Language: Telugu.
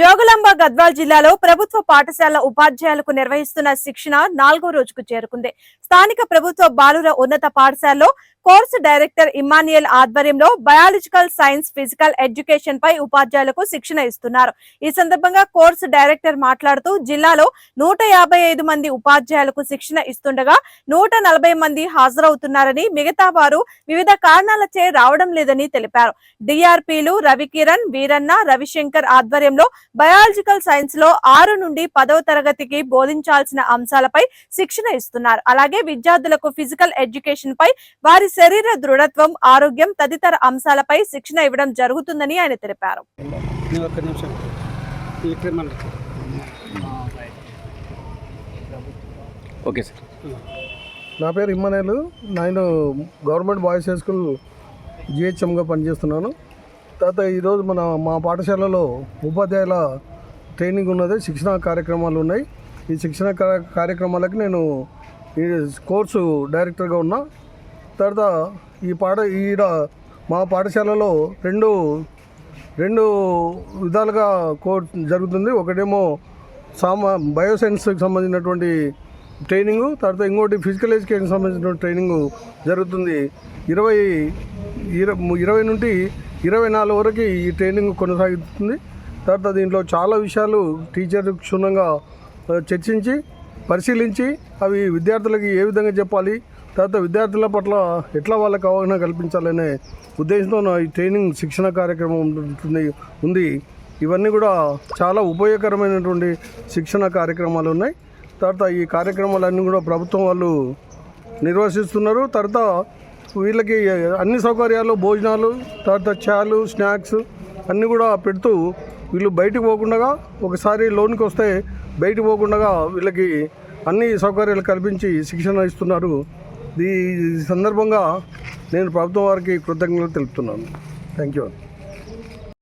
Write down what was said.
జోగులాంబ గద్వాల్ జిల్లాలో ప్రభుత్వ పాఠశాల ఉపాధ్యాయులకు నిర్వహిస్తున్న శిక్షణ నాలుగో రోజుకు చేరుకుంది. స్థానిక ప్రభుత్వ బాలుర ఉన్నత పాఠశాలలో కోర్సు డైరెక్టర్ ఇమానియల్ ఆధ్వర్యంలో బయాలజికల్ సైన్స్ ఫిజికల్ ఎడ్యుకేషన్ పై ఉపాధ్యాయులకు శిక్షణ ఇస్తున్నారు. ఈ సందర్భంగా కోర్సు డైరెక్టర్ మాట్లాడుతూ జిల్లాలో నూట యాభై ఐదు మంది ఉపాధ్యాయులకు శిక్షణ ఇస్తుండగా నూట నలభై మంది హాజరవుతున్నారని మిగతా వారు వివిధ కారణాలచే రావడం లేదని తెలిపారు. డిఆర్పీలు రవికిరణ్ వీరన్న రవిశంకర్ ఆధ్వర్యంలో బయాలజికల్ సైన్స్లో ఆరు నుండి పదవ తరగతికి బోధించాల్సిన అంశాలపై శిక్షణ ఇస్తున్నారు. అలాగే విద్యార్థులకు ఫిజికల్ ఎడ్యుకేషన్ పై వారి శరీర దృఢత్వం ఆరోగ్యం తదితర అంశాలపై శిక్షణ ఇవ్వడం జరుగుతుందని ఆయన తెలిపారు. Okay sir. నా పేరు ఇమ్మనేలు. నేను గవర్నమెంట్ బాయ్స్ హై స్కూల్ జిహెచ్ఎంగా పనిచేస్తున్నాను. తర్వాత ఈరోజు మన మా పాఠశాలలో ఉపాధ్యాయుల ట్రైనింగ్ ఉన్నది శిక్షణ కార్యక్రమాలు ఉన్నాయి. ఈ శిక్షణ కార్యక్రమాలకి నేను ఈ కోర్సు డైరెక్టర్గా ఉన్నా. తర్వాత ఈ పాఠ ఈడ మా పాఠశాలలో రెండు రెండు విధాలుగా కోర్స్ జరుగుతుంది. ఒకటేమో సామా బయోసైన్స్కి సంబంధించినటువంటి ట్రైనింగు తర్వాత ఇంకోటి ఫిజికల్ ఎడ్యుకేషన్ సంబంధించిన ట్రైనింగు జరుగుతుంది. ఇరవై ఇరవై ఇరవై నుండి ఇరవై నాలుగు వరకు ఈ ట్రైనింగ్ కొనసాగుతుంది. తర్వాత దీంట్లో చాలా విషయాలు టీచర్ క్షుణ్ణంగా చర్చించి పరిశీలించి అవి విద్యార్థులకి ఏ విధంగా చెప్పాలి తర్వాత విద్యార్థుల పట్ల ఎట్లా వాళ్ళకి అవగాహన కల్పించాలనే ఉద్దేశంతో ఈ ట్రైనింగ్ శిక్షణ కార్యక్రమం ఉంటుంది ఉంది. ఇవన్నీ కూడా చాలా ఉపయోగకరమైనటువంటి శిక్షణ కార్యక్రమాలు ఉన్నాయి. తర్వాత ఈ కార్యక్రమాలన్నీ కూడా ప్రభుత్వం వాళ్ళు నిర్వహిస్తున్నారు. తర్వాత వీళ్ళకి అన్ని సౌకర్యాలు భోజనాలు తర్వాత చాలు స్నాక్స్ అన్నీ కూడా పెడుతూ వీళ్ళు బయటకు పోకుండా ఒకసారి లోన్కి వస్తే బయటకు పోకుండా వీళ్ళకి అన్ని సౌకర్యాలు కల్పించి శిక్షణ ఇస్తున్నారు. ఈ సందర్భంగా నేను ప్రభుత్వం వారికి కృతజ్ఞతలు తెలుపుతున్నాను. Thank you